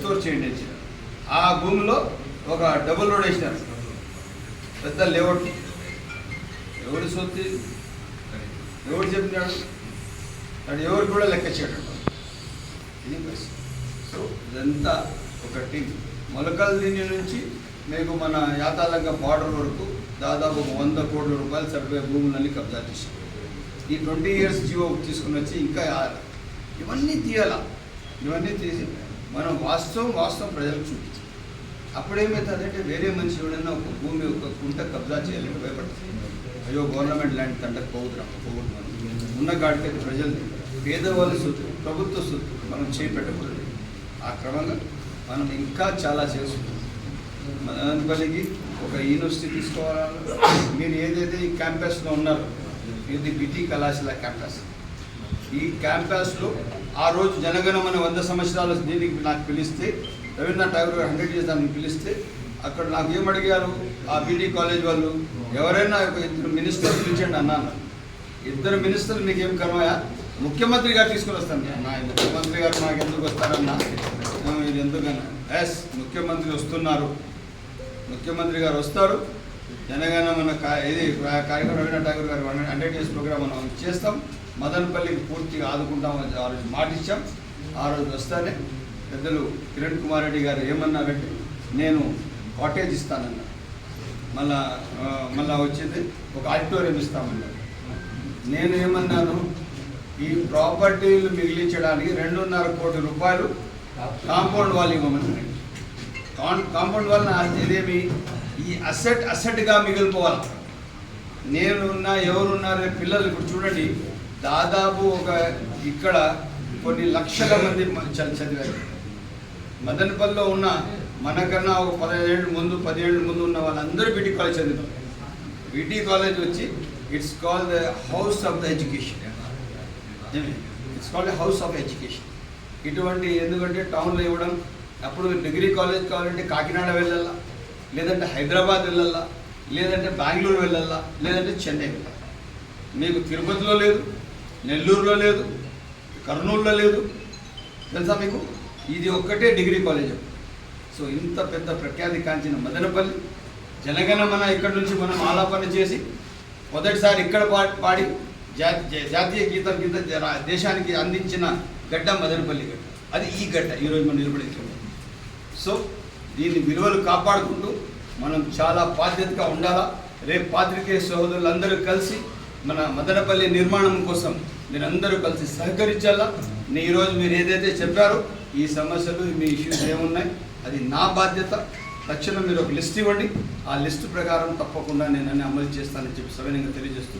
Restore చేయండి ఆ భూమిలో ఒక డబుల్ రోడ్ వేసినారు. పెద్ద లేఅవుట్. ఎవరి సొత్తి? ఎవడు ఎవరు చెప్పినాడు అది ఎవరు కూడా లెక్క చేయడం. ఇది సో ఇదంతా ఒక టీం. మొలకల దీని నుంచి మీకు మన యాతాలంక బార్డర్ వరకు దాదాపు వంద కోట్ల రూపాయలు సరిపోయే భూములన్నీ కబ్జా చేశాం. ఈ ట్వంటీ ఇయర్స్ జియో తీసుకుని వచ్చి ఇంకా ఇవన్నీ తీయాల? ఇవన్నీ తీసి మనం వాస్తవం వాస్తవం ప్రజలకు చూపించాలి అప్పుడేమవుతుందంటే వేరే మనిషి ఎవడన్నా ఒక భూమి ఒక కుంట కబ్జా చేయాలంటే భయపడుతుంది అయ్యో గవర్నమెంట్ ల్యాండ్ తండ్రి పోగుతున్నాం పోగొట్టున్నాను ఉన్న కాడికి ప్రజలు పేదవాళ్ళ సొత్తు ప్రభుత్వ సొత్తు మనం చేపెట్టకూడదు. ఆ క్రమంగా మనం ఇంకా చాలా చేస్తున్నాం. మదనపల్లికి ఒక యూనివర్సిటీ తీసుకోవాలన్నా మీరు ఏదైతే ఈ క్యాంపస్లో ఉన్నారో ఇది బిటి కళాశాల క్యాంపస్ ఈ క్యాంపస్లో ఆ రోజు జనగణమన వంద సంవత్సరాలు దీనికి నాకు పిలిస్తే రవీంద్రనాథ్ ఠాగూర్ గారు హండ్రెడ్ ఇయర్స్ దాన్ని పిలిస్తే అక్కడ నాకు ఏం అడిగారు? ఆ బీటీ కాలేజ్ వాళ్ళు ఎవరైనా ఒక ఇద్దరు మినిస్టర్ పిలిచండి అన్నాను ఇద్దరు మినిస్టర్లు మీకు ఏం కర్మయా ముఖ్యమంత్రి గారు తీసుకుని వస్తాను. నా ముఖ్యమంత్రి గారు నాకు ఎందుకు వస్తారన్నా? ఇది ఎందుకన్నా? ఎస్ ముఖ్యమంత్రి వస్తున్నారు. ముఖ్యమంత్రి గారు వస్తారు. జనగణ మన ఇది కార్యక్రమం రవీంద్ర ఠాగూర్ గారు హండ్రెడ్ డేస్ ప్రోగ్రామ్ మనం చేస్తాం. మదనపల్లికి పూర్తిగా ఆదుకుంటాం అని ఆ రోజు మాట ఇచ్చాం ఆ రోజు వస్తానే పెద్దలు కిరణ్ కుమార్ రెడ్డి గారు ఏమన్నారంటే నేను కాటేజ్ ఇస్తానన్నా మళ్ళా మళ్ళా వచ్చింది ఒక ఆడిటోరియం ఇస్తామన్నారు. నేను ఏమన్నాను ఈ ప్రాపర్టీలు మిగిలించడానికి రెండున్నర కోటి రూపాయలు కాంపౌండ్ వాల్ ఇవ్వమని కాన్ కాంపౌండ్ వల్ల ఇదేమి? ఈ అసెట్ అసెట్గా మిగిలిపోవాలి. నేనున్నా ఎవరున్నారే పిల్లలు ఇప్పుడు చూడండి దాదాపు ఒక ఇక్కడ కొన్ని లక్షల మంది చదివారు. మదనపల్లిలో ఉన్న మనకన్నా ఒక పదిహేడు ముందు పదిహేళ్ళు ముందు ఉన్న వాళ్ళందరూ బీటీ కాలేజ్ చదివారు. బీటీ కాలేజ్ వచ్చి it's call the house of the education. It's called house of education. ఇటువంటి ఎందుకంటే టౌన్లో ఇవ్వడం అప్పుడు డిగ్రీ కాలేజ్ కావాలంటే కాకినాడ వెళ్ళాలా? లేదంటే హైదరాబాద్ వెళ్ళాలా? లేదంటే బెంగళూరు వెళ్ళాలా? లేదంటే చెన్నై వెళ్ళాలా? మీకు తిరుపతిలో లేదు నెల్లూరులో లేదు కర్నూలులో లేదు. తెలుసా మీకు? ఇది ఒక్కటే డిగ్రీ కాలేజ్. సో ఇంత పెద్ద ప్రఖ్యాతి కాంచిన మదనపల్లి జనగణమన ఇక్కడ నుంచి మనం ఆలాపన చేసి మొదటిసారి ఇక్కడ పాడి జాతీయ గీతం కింద దేశానికి అందించిన గడ్డ మదనపల్లి గడ్డ. అది ఈ గడ్డ ఈరోజు మనం నిలబడి సో దీని విలువలు కాపాడుకుంటూ మనం చాలా బాధ్యతగా ఉండాలా. రేపు పాత్రికేయ సోదరులందరూ కలిసి మన మదనపల్లి నిర్మాణం కోసం మీరందరూ కలిసి సహకరించాలా? నేను ఈరోజు మీరు ఏదైతే చెప్పారో ఈ సమస్యలు మీ ఇష్యూస్ ఏమున్నాయి అది నా బాధ్యత. తక్షణం మీరు ఒక లిస్ట్ ఇవ్వండి. ఆ లిస్ట్ ప్రకారం తప్పకుండా నేను అన్ని అమలు చేస్తానని చెప్పి సవినంగా తెలియజేస్తూ